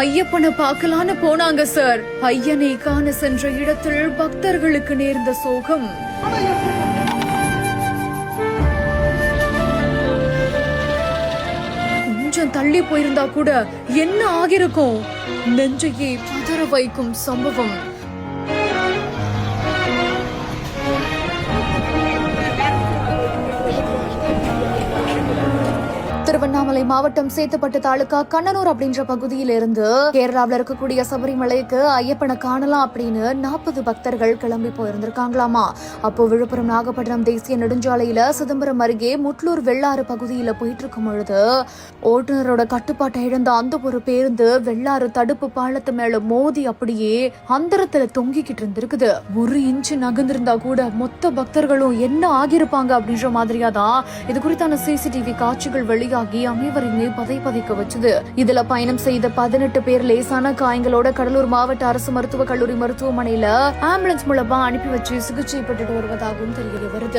ஐயப்பனை பார்க்கலான்னு போனாங்க சார். ஐயனை காண சென்ற இடத்தில் பக்தர்களுக்கு நேர்ந்த சோகம். கொஞ்சம் தள்ளி போயிருந்தா கூட என்ன ஆகிருக்கும் நெஞ்சையே பதற வைக்கும் சம்பவம். திருவண்ணாமலை மாவட்டம் சேத்துப்பட்டு தாலுகா கண்ணனூர் அப்படின்ற பகுதியில் இருந்து கேரளாவில் இருக்கக்கூடிய சபரிமலைக்கு ஐயப்பனை காணலாம் அப்படின்னு நாற்பது பக்தர்கள் கிளம்பி போயிருந்திருக்காங்களாமா? அப்போ விழுப்புரம் நாகப்பட்டினம் தேசிய நெடுஞ்சாலையில சிதம்பரம் அருகே முட்லூர் வெள்ளாறு பகுதியில போயிட்டு இருக்கும் பொழுது ஓட்டுநரோட கட்டுப்பாட்டை இழந்த அந்த ஒரு பேருந்து வெள்ளாறு தடுப்பு பாலத்து மேல மோதி அப்படியே அந்தரத்துல தொங்கிக்கிட்டு இருந்திருக்குது. ஒரு இன்ச்சு நகர்ந்திருந்தா கூட மொத்த பக்தர்களும் என்ன ஆகியிருப்பாங்க அப்படின்ற மாதிரியா தான் இது குறித்தான சிசிடிவி காட்சிகள் வெளியாக அனைவரையுமே பதை பதைக்க வச்சது. இதுல பயணம் செய்த பதினெட்டு பேர் லேசான காயங்களோட கடலூர் மாவட்ட அரசு மருத்துவக் கல்லூரி மருத்துவமனையில ஆம்புலன்ஸ் மூலமா அனுப்பி வச்சு சிகிச்சை பெற்றுட்டு வருவதாகவும் தெரிய வருது.